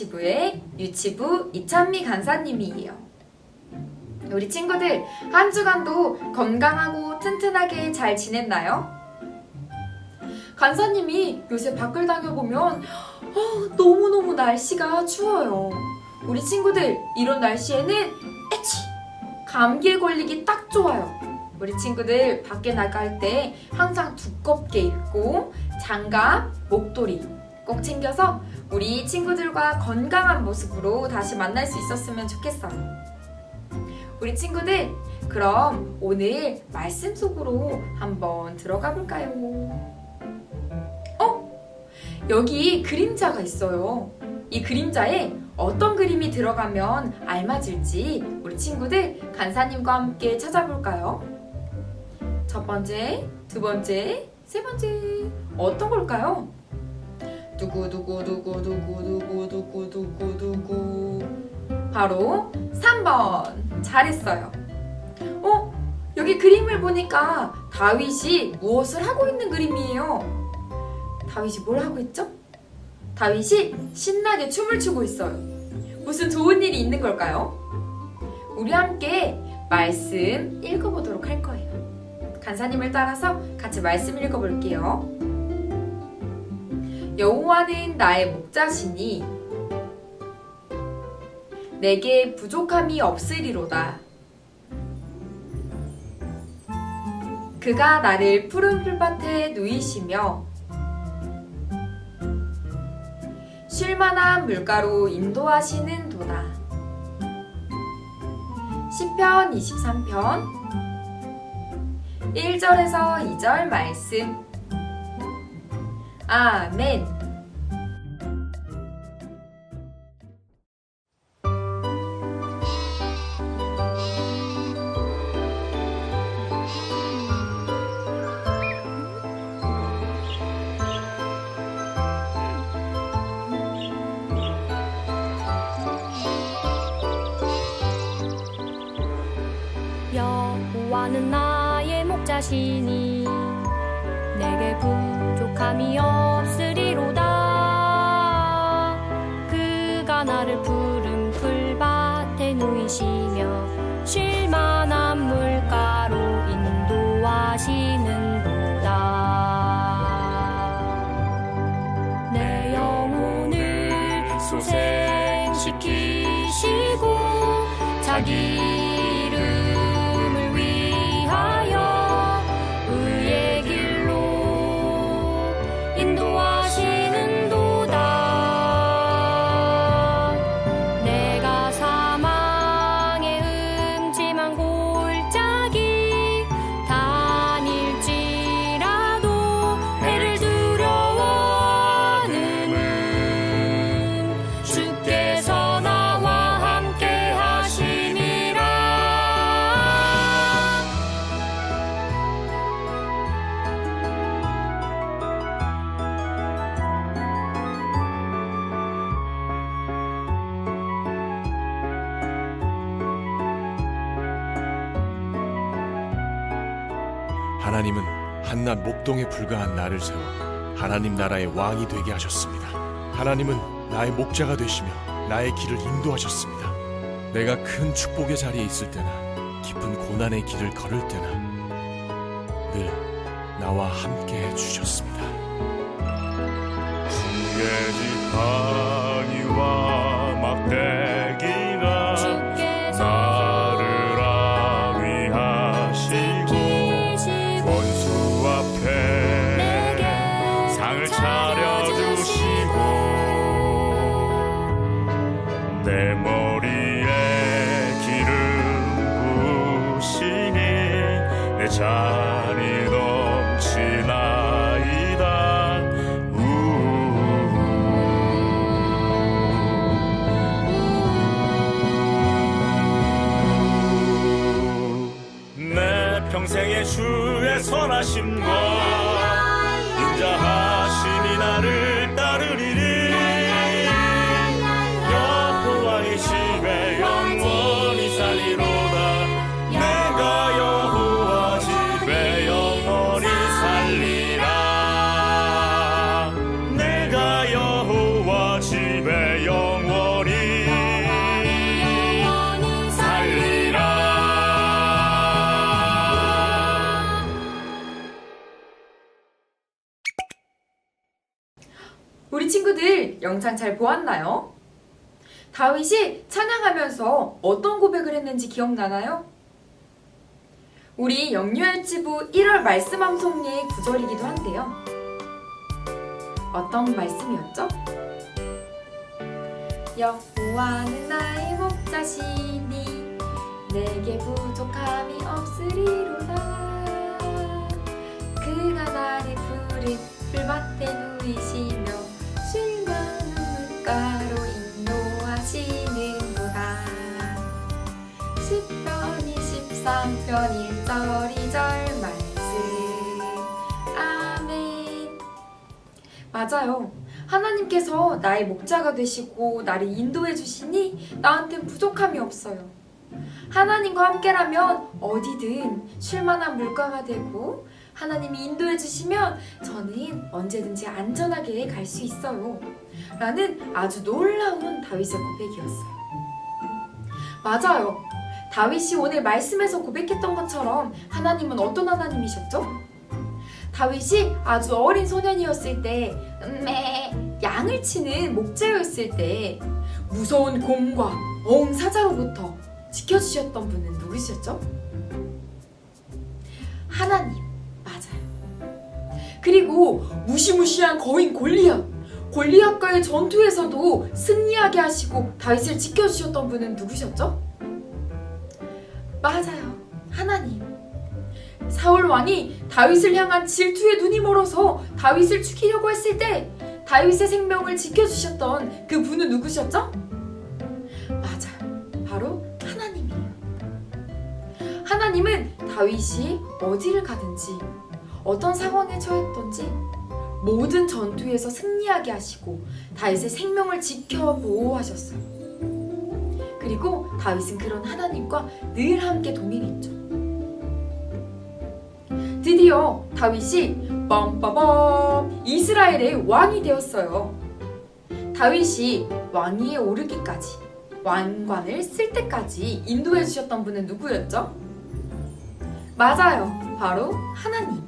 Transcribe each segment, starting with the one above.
유아치부의 유치부 이찬미 간사님이에요. 우리 친구들 한 주간도 건강하고 튼튼하게 잘 지냈나요? 간사님이 요새 밖을 다녀보면 어, 너무너무 날씨가 추워요. 우리 친구들 이런 날씨에는 에치 감기에 걸리기 딱 좋아요. 우리 친구들 밖에 나갈 때 항상 두껍게 입고 장갑, 목도리 꼭 챙겨서 우리 친구들과 건강한 모습으로 다시 만날 수 있었으면 좋겠어요. 우리 친구들, 그럼 오늘 말씀 속으로 한번 들어가 볼까요? 어? 여기 그림자가 있어요. 이 그림자에 어떤 그림이 들어가면 알맞을지 우리 친구들 간사님과 함께 찾아볼까요? 첫 번째, 두 번째, 세 번째 어떤 걸까요? 누구 누구 누구 누구 누구 누구 누구 누구 바로 3번 잘했어요. 어? 여기 그림을 보니까 다윗이 무엇을 하고 있는 그림이에요. 다윗이 뭘 하고 있죠? 다윗이 신나게 춤을 추고 있어요. 무슨 좋은 일이 있는 걸까요? 우리 함께 말씀 읽어보도록 할 거예요. 간사님을 따라서 같이 말씀 읽어볼게요. 여호와는 나의 목자시니 내게 부족함이 없으리로다. 그가 나를 푸른 풀밭에 누이시며 쉴만한 물가로 인도하시는 도다. 시편 23편 1절에서 2절 말씀. 아멘. 여호와는 나의 목자시니 부족 목동에 불과한 나를 세워 하나님 나라의 왕이 되게 하셨습니다. 하나님은 나의 목자가 되시며 나의 길을 인도하셨습니다. 내가 큰 축복의 자리에 있을 때나 깊은 고난의 길을 걸을 때나 늘 나와 함께 해 주셨습니다. 주의 지팡이와 막대 영상 잘 보았나요? 다윗이 찬양하면서 어떤 고백을 했는지 기억나나요? 우리 영유일지부 1월 말씀 암송리의 구절이기도 한데요. 어떤 말씀이었죠? 여호와는 나의 목자시니 내게 부족함이 없으리로다 그가 나를 푸른 풀밭에 누이시며 10편 23편 1절 2절 말씀. 아멘. 맞아요. 하나님께서 나의 목자가 되시고 나를 인도해 주시니 나한텐 부족함이 없어요. 하나님과 함께라면 어디든 쉴만한 물가가 되고 하나님이 인도해 주시면 저는 언제든지 안전하게 갈 수 있어요. 라는 아주 놀라운 다윗의 고백이었어요. 맞아요. 다윗이 오늘 말씀에서 고백했던 것처럼 하나님은 어떤 하나님이셨죠? 다윗이 아주 어린 소년이었을 때, 음메, 양을 치는 목자였을 때, 무서운 곰과 어웅 사자로부터 지켜주셨던 분은 누구셨죠? 하나님, 맞아요. 그리고 무시무시한 거인 골리앗, 골리앗과의 전투에서도 승리하게 하시고 다윗을 지켜주셨던 분은 누구셨죠? 맞아요. 하나님. 사울 왕이 다윗을 향한 질투에 눈이 멀어서 다윗을 죽이려고 했을 때 다윗의 생명을 지켜주셨던 그 분은 누구셨죠? 맞아요. 바로 하나님이에요. 하나님은 다윗이 어디를 가든지 어떤 상황에 처했던지 모든 전투에서 승리하게 하시고 다윗의 생명을 지켜 보호하셨어요. 그리고 다윗은 그런 하나님과 늘 함께 동행했죠. 드디어 다윗이 빰빠밤 이스라엘의 왕이 되었어요. 다윗이 왕위에 오르기까지 왕관을 쓸 때까지 인도해 주셨던 분은 누구였죠? 맞아요. 바로 하나님.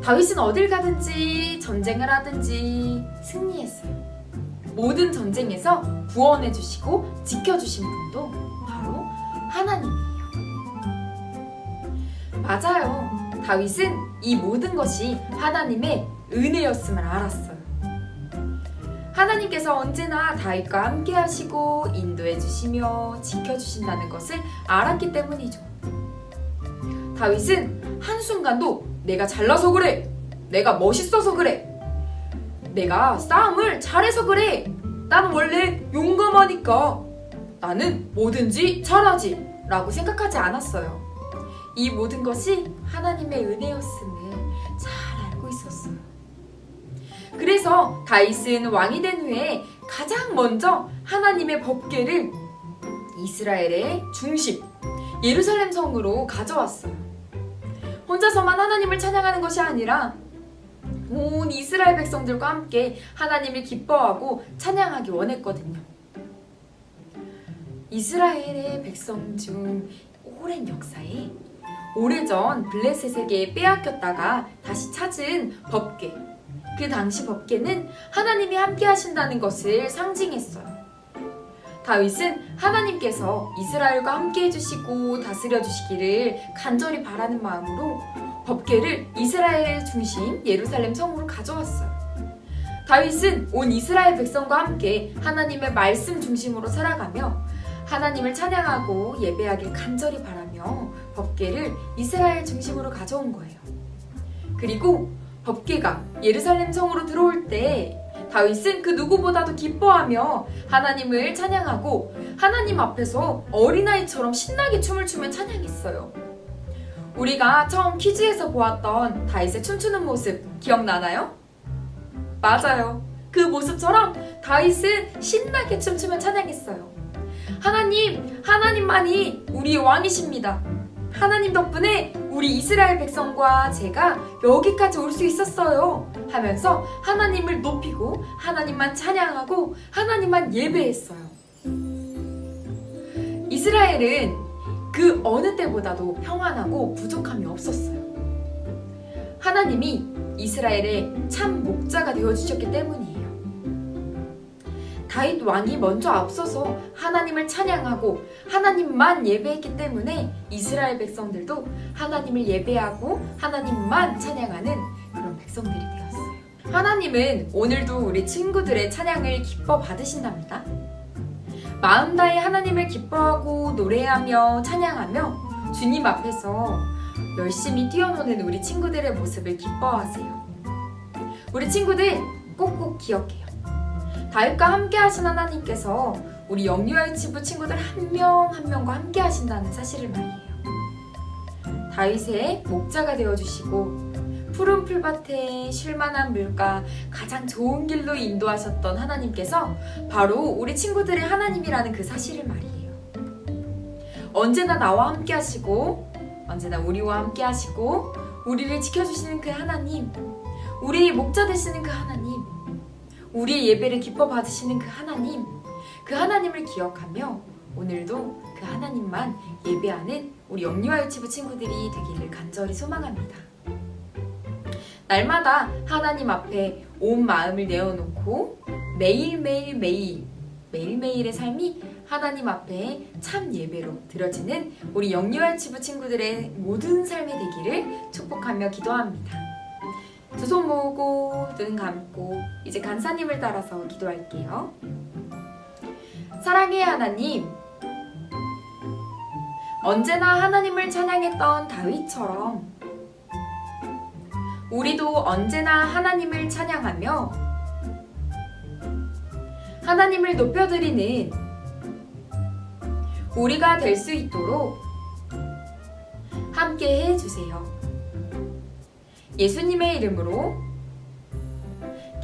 다윗은 어딜 가든지 전쟁을 하든지 승리했어요. 모든 전쟁에서 구원해 주시고 지켜 주신 분도 바로 하나님이에요. 맞아요. 다윗은 이 모든 것이 하나님의 은혜였음을 알았어요. 하나님께서 언제나 다윗과 함께 하시고 인도해 주시며 지켜 주신다는 것을 알았기 때문이죠. 다윗은 한순간도 내가 잘나서 그래. 내가 멋있어서 그래. 내가 싸움을 잘해서 그래. 나는 원래 용감하니까. 나는 뭐든지 잘하지. 라고 생각하지 않았어요. 이 모든 것이 하나님의 은혜였음을 잘 알고 있었어요. 그래서 다윗은 왕이 된 후에 가장 먼저 하나님의 법궤를 이스라엘의 중심, 예루살렘 성으로 가져왔어요. 혼자서만 하나님을 찬양하는 것이 아니라 온 이스라엘 백성들과 함께 하나님을 기뻐하고 찬양하기 원했거든요. 이스라엘의 백성 중 오랜 역사에 오래전 블레셋에게 빼앗겼다가 다시 찾은 법궤. 그 당시 법궤는 하나님이 함께 하신다는 것을 상징했어요. 다윗은 하나님께서 이스라엘과 함께 해주시고 다스려 주시기를 간절히 바라는 마음으로 법궤를 이스라엘의 중심 예루살렘 성으로 가져왔어요. 다윗은 온 이스라엘 백성과 함께 하나님의 말씀 중심으로 살아가며 하나님을 찬양하고 예배하길 간절히 바라며 법궤를 이스라엘 중심으로 가져온 거예요. 그리고 법궤가 예루살렘 성으로 들어올 때 다윗은 그 누구보다도 기뻐하며 하나님을 찬양하고 하나님 앞에서 어린아이처럼 신나게 춤을 추며 찬양했어요. 우리가 처음 퀴즈에서 보았던 다윗의 춤추는 모습 기억나나요? 맞아요. 그 모습처럼 다윗은 신나게 춤추며 찬양했어요. 하나님, 하나님만이 우리의 왕이십니다. 하나님 덕분에 우리 이스라엘 백성과 제가 여기까지 올 수 있었어요. 하면서 하나님을 높이고 하나님만 찬양하고 하나님만 예배했어요. 이스라엘은 그 어느 때보다도 평안하고 부족함이 없었어요. 하나님이 이스라엘의 참 목자가 되어 주셨기 때문이에요. 다윗 왕이 먼저 앞서서 하나님을 찬양하고 하나님만 예배했기 때문에 이스라엘 백성들도 하나님을 예배하고 하나님만 찬양하는 그런 백성들이 되었어요. 하나님은 오늘도 우리 친구들의 찬양을 기뻐 받으신답니다. 마음 다해 하나님을 기뻐하고 노래하며 찬양하며 주님 앞에서 열심히 뛰어노는 우리 친구들의 모습을 기뻐하세요. 우리 친구들 꼭꼭 기억해요. 다윗과 함께 하신 하나님께서 우리 영유아의 치부 친구들 한명한 명과 함께 하신다는 사실을 말이에요. 다윗의 목자가 되어 주시고 푸른 풀밭에 쉴만한 물가 가장 좋은 길로 인도하셨던 하나님께서 바로 우리 친구들의 하나님이라는 그 사실을 말이에요. 언제나 나와 함께 하시고 언제나 우리와 함께 하시고 우리를 지켜주시는 그 하나님 우리의 목자 되시는 그 하나님 우리의 예배를 기뻐 받으시는 그 하나님, 그 하나님을 기억하며 오늘도 그 하나님만 예배하는 우리 영유아 유치부 친구들이 되기를 간절히 소망합니다. 날마다 하나님 앞에 온 마음을 내어놓고 매일매일 매일 매일매일의 삶이 하나님 앞에 참 예배로 드려지는 우리 영유아 유치부 친구들의 모든 삶이 되기를 축복하며 기도합니다. 두 손 모으고 눈 감고 이제 간사님을 따라서 기도할게요. 사랑의 하나님, 언제나 하나님을 찬양했던 다윗처럼 우리도 언제나 하나님을 찬양하며 하나님을 높여드리는 우리가 될 수 있도록 함께 해주세요. 예수님의 이름으로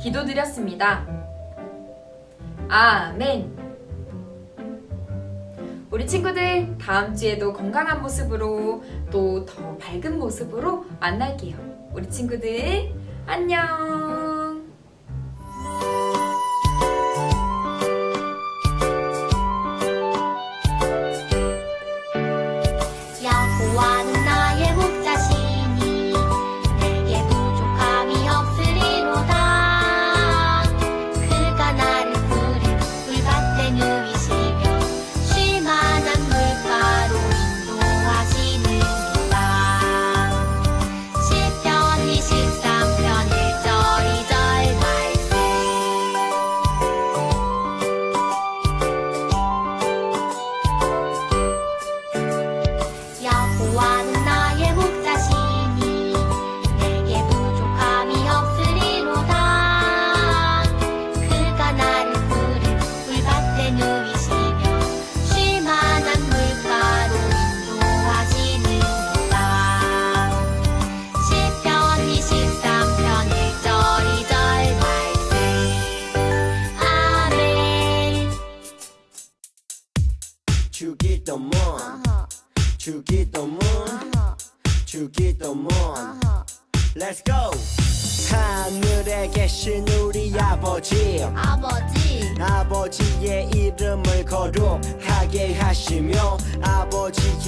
기도드렸습니다. 아멘. 우리 친구들 다음 주에도 건강한 모습으로 또 더 밝은 모습으로 만날게요. 우리 친구들 안녕.